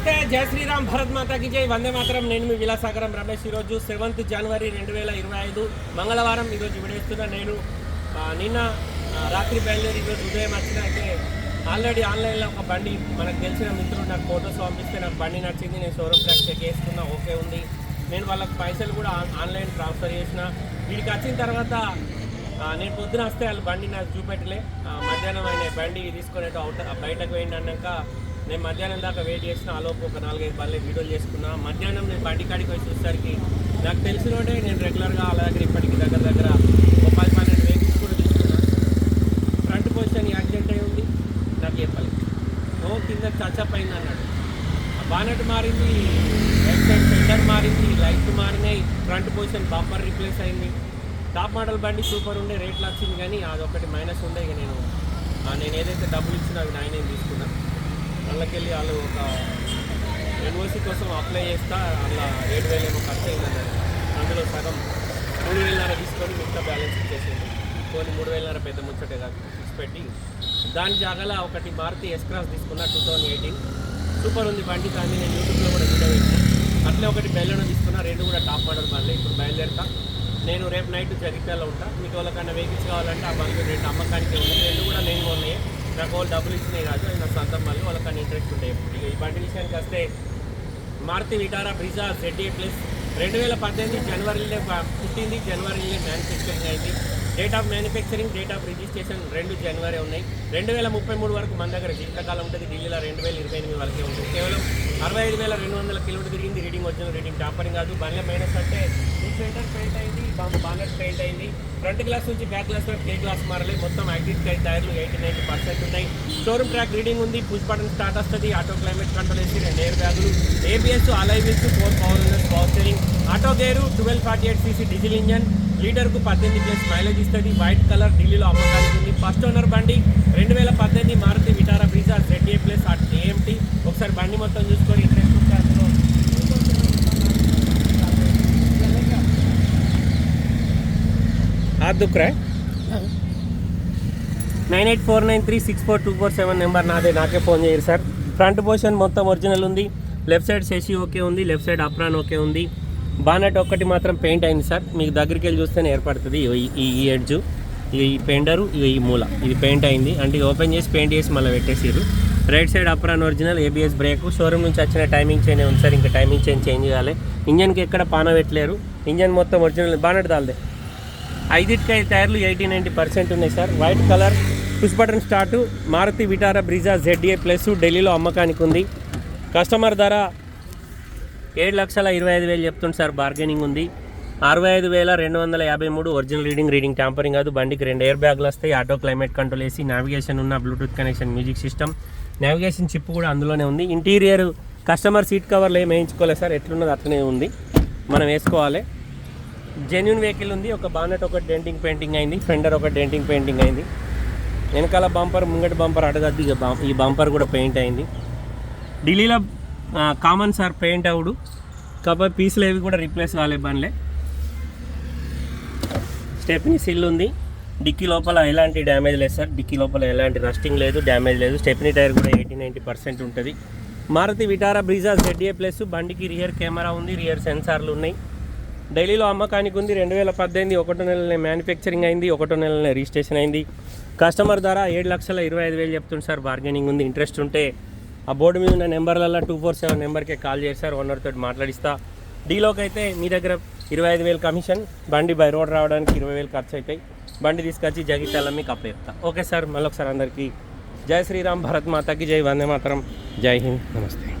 నమస్తే జై శ్రీరామ్ భరత్ మాతాకి జై. వందే మాత్రం. నేను మీ విలాసాగరం రమేష్. ఈరోజు సెవెంత్ జనవరి రెండు వేల ఇరవై ఐదు. మంగళవారం ఈరోజు విడేస్తున్న నేను నిన్న రాత్రి బయలుదేరి ఈరోజు ఉదయం వచ్చిన అయితే ఆల్రెడీ ఆన్లైన్లో ఒక బండి మనకు తెలిసిన మిత్రుడు నాకు ఫోటోస్ పంపిస్తే నాకు బండి నచ్చింది. నేను షోరూమ్ ట్రాక్ చెక్ చేసుకున్నా ఓకే ఉంది. నేను వాళ్ళకి పైసలు కూడా ఆన్- ఆన్లైన్ ట్రాన్స్ఫర్ చేసిన. వీడికి వచ్చిన తర్వాత నేను పొద్దున వస్తే వాళ్ళు బండి నాకు చూపెట్టలే. మధ్యాహ్నం ఆయన బండి తీసుకొని అవుట్ బయటకు పోయింది అన్నాక నేను మధ్యాహ్నం దాకా వెయిట్ చేసిన ఆలోపు ఒక నాలుగైదు పనులు వీడియోలు చేసుకున్నా. మధ్యాహ్నం నేను బండి కాడికి వచ్చి చూసేసరికి నాకు తెలిసినోడే నేను రెగ్యులర్గా వాళ్ళ దగ్గర ఇప్పటికి దగ్గర దగ్గర ఒక పది పన్నెండు వెహికల్స్ కూడా తీసుకున్నా. ఫ్రంట్ పొజిషన్ యాక్సిడెంట్ అయి ఉంది. నాకు చెప్పాలి ఓ కింద టచ్అప్ అయింది అన్నాడు. బానెట్ మారింది రైట్ సైడ్ మారింది లైట్ మారినాయి ఫ్రంట్ పొజిషన్ బంపర్ రిప్లేస్ అయింది. టాప్ మోడల్ బండి సూపర్ ఉండే రేట్లు వచ్చింది కానీ అదొకటి మైనస్ ఉండే ఇక నేను నేను ఏదైతే డబ్బులు ఇచ్చినా అవి నాయనే తీసుకున్నాను అందులోకెళ్ళి వాళ్ళు ఒక యూనివర్సిటీ కోసం అప్లై చేస్తా అలా ఏడు వేలు ఏమో ఖర్చు అయిందన్నారు. అందులో సగం మూడు వేలన్నర తీసుకొని మిగతా బ్యాలెన్స్ ఇచ్చేసింది. కొన్ని మూడు వేలన్నర పెద్ద ముచ్చటే ఫిక్స్ పెట్టి. దాని జాగాల ఒకటి మారుతి ఎస్ క్రాస్ తీసుకున్నా టూ థౌజండ్ ఎయిటీన్ సూపర్ ఉంది బండి కానీ నేను యూట్యూబ్లో కూడా వీడియో పెట్టాను. అట్లే ఒకటి బెల్లెనో తీసుకున్నా రెండు కూడా టాప్ మోడల్ బండ్లే ఇప్పుడు బయలుదేరుతా. నేను రేపు నైట్ జగిత్యాల ఉంటా. మీకు వాళ్ళకన్నా వెహికల్స్ కావాలంటే ఆ బండ్లు రెండు అమ్మకానికి ఉన్నాయి రెండు కూడా నేను కొన్నాయి. నాకు వాళ్ళు డబ్బులు ఇచ్చినాయి కాదు అవి నా సొంతం మళ్ళీ వాళ్ళకన్నా ఇంట్రెస్ట్ ఉంటాయి ఇక ఈ బండి విషయానికి వస్తే Maruti Vitara Brezza ZA plus రెండు వేల పద్దెనిమిది జనవరిలో పుట్టింది జనవరిలో మ్యానుఫ్యాక్చరింగ్ అయింది. Date of manufacturing date of registration రెండు జనవరి ఉన్నాయి. రెండు వేల ముప్పై మూడు వరకు మన దగ్గర జీవితకాలం ఉంటుంది. ఢిల్లీలో రెండు వేల ఇరవై ఎనిమిది వరకే ఉంటుంది. కేవలం అరవై ఐదు వేల రెండు వందల కిలోమీటర్ తిరిగింది. రీడింగ్ వచ్చిన రీడింగ్ టాపరింగ్ కాదు. బండ్ల మైనస్ అంటే స్వెటర్ పెయింట్ అయింది బానెట్ పెయింట్ అయింది. ఫ్రంట్ గ్లాస్ నుంచి బ్యాక్ గ్లాస్ వరకు కే గ్లాస్ మారలేదు. మొత్తం యాక్టివ్ కై టైర్లు ఎయిటీ నైన్టీ పర్సెంట్ ఉన్నాయి. షోరూమ్ ట్రాక్ రీడింగ్ ఉంది. పుష్ బటన్ స్టార్ట్ వస్తుంది ఆటో క్లైమేట్ కంట్రోల్ వేసి రెండు ఎయిర్ బ్యాగులు ABS alloy wheels four power power steering auto gear twelve forty eight CC diesel engine లీటర్కు పద్దెనిమిది ప్లస్ మైలేజ్ ఇస్తుంది. వైట్ కలర్ ఢిల్లీలో అమ్మకానికి ఉంది. ఫస్ట్ ఓనర్ బండి రెండు వేల పద్దెనిమిది Maruti Vitara Brezza ZA plus AMT ఒకసారి బండి మొత్తం చూసుకొని ఇంట్రెస్ట్ ఉంటారు Raj దుక్రా nine eight four nine three six four two four seven number నాదే నాకే ఫోన్ చేయరు సార్. ఫ్రంట్ పోర్షన్ మొత్తం ఒరిజినల్ ఉంది. లెఫ్ట్ సైడ్ శశి ఓకే ఉంది లెఫ్ట్ సైడ్ అప్రాన్ ఓకే ఉంది. బానెట్ ఒక్కటి మాత్రం పెయింట్ అయింది సార్. మీకు దగ్గరికి వెళ్ళి చూస్తేనే ఏర్పడుతుంది. ఈ ఈ ఎడ్జు ఈ పెయింటరు ఈ మూల. ఇది పెయింట్ అయింది. అంటే ఓపెన్ చేసి పెయింట్ చేసి మళ్ళీ పెట్టేసారు right side apron original ABS brake showroom నుంచి వచ్చిన టైమింగ్ చేంజ్ ఉంది సార్. ఇంకా టైమింగ్ చేంజ్ చేంజ్ చేయాలి ఇంజన్కి ఎక్కడ పాన పెట్టలేరు. ఇంజన్ మొత్తం ఒరిజినల్ బానెట్ దాల్దే. ఐదిటికాయ టైర్లు ఎయిటీ నైంటీ పర్సెంట్ ఉన్నాయి sir. White colour push button start Maruti Vitara Brezza ZA plus ఢిల్లీలో అమ్మకానికి ఉంది. కస్టమర్ ధర ఏడు లక్షల ఇరవై ఐదు వేలు చెప్తుంది సార్ బార్గెనింగ్ ఉంది. అరవై ఐదు వేల రెండు వందల యాభై మూడు ఒరిజినల్ రీడింగ్ రీడింగ్ ట్యాంపరింగ్ కాదు బండికి రెండు ఎయిర్ బ్యాగ్లు వస్తాయి ఆటో క్లైమేట్ కంట్రోల్ వేసి నావిగేషన్ ఉన్న bluetooth connection music system navigation chip కూడా అందులోనే ఉంది. ఇంటీరియర్ కస్టమర్ సీట్ కవర్లు ఏం వేయించుకోలేదు సార్ ఎట్లున్నది అట్లనే ఉంది. మనం వేసుకోవాలి. జెన్యున్ వెహికల్ ఉంది ఒక బానెట్ ఒక డెంటింగ్ పెయింటింగ్ అయింది ఫెండర్ ఒక డెంటింగ్ పెయింటింగ్ అయింది. వెనకాల బంపర్ ముంగటి బంపర్ అడగద్దు ఇక ఈ బంపర్ కూడా పెయింట్ అయింది. ఢిల్లీలో కామన్ సార్ పెయింట్ అవుడు. కాబట్టి పీసులు ఏవి కూడా రీప్లేస్ కాలే బండ్లే. స్టెప్నీ సిల్ ఉంది. డిక్కీ లోపల ఎలాంటి డ్యామేజ్ లేదు సార్ డిక్కీ లోపల ఎలాంటి రస్టింగ్ లేదు డ్యామేజ్ లేదు. స్టెప్నీ టైర్ కూడా ఎయిటీ నైంటీ పర్సెంట్ ఉంటుంది. Maruti Vitara Brezza ZA plus బండికి రియర్ కెమెరా ఉంది రియర్ సెన్సార్లు ఉన్నాయి. ఢిల్లీలో అమ్మకానికి ఉంది. రెండు వేల పద్దెనిమిది ఒకటో నెలనే మ్యానుఫ్యాక్చరింగ్ అయింది. ఒకటో నెలనే రిజిస్ట్రేషన్ అయింది. కస్టమర్ ధర ఏడు లక్షల ఇరవై ఐదు వేలు చెప్తుంది సార్. బార్గెనింగ్ ఉంది. ఇంట్రెస్ట్ ఉంటే ఆ బోర్డు మీద ఉన్న నెంబర్లలో టూ ఫోర్ సెవెన్ నెంబర్కే కాల్ చేసి సార్. ఓనర్ తోటి మాట్లాడిస్తా. డీలోకి అయితే మీ దగ్గర ఇరవై ఐదు వేలు కమిషన్ బండి బై రోడ్ రావడానికి ఇరవై వేలు ఖర్చు అవుతాయి బండి తీసుకొచ్చి జగిత్యాల మీకు అప్పచెప్తా. ఓకే సార్ మళ్ళీ ఒకసారి అందరికీ జై శ్రీరామ్ భరత్ మాతకి జై వందే మాతరం. జై హింద్ నమస్తే.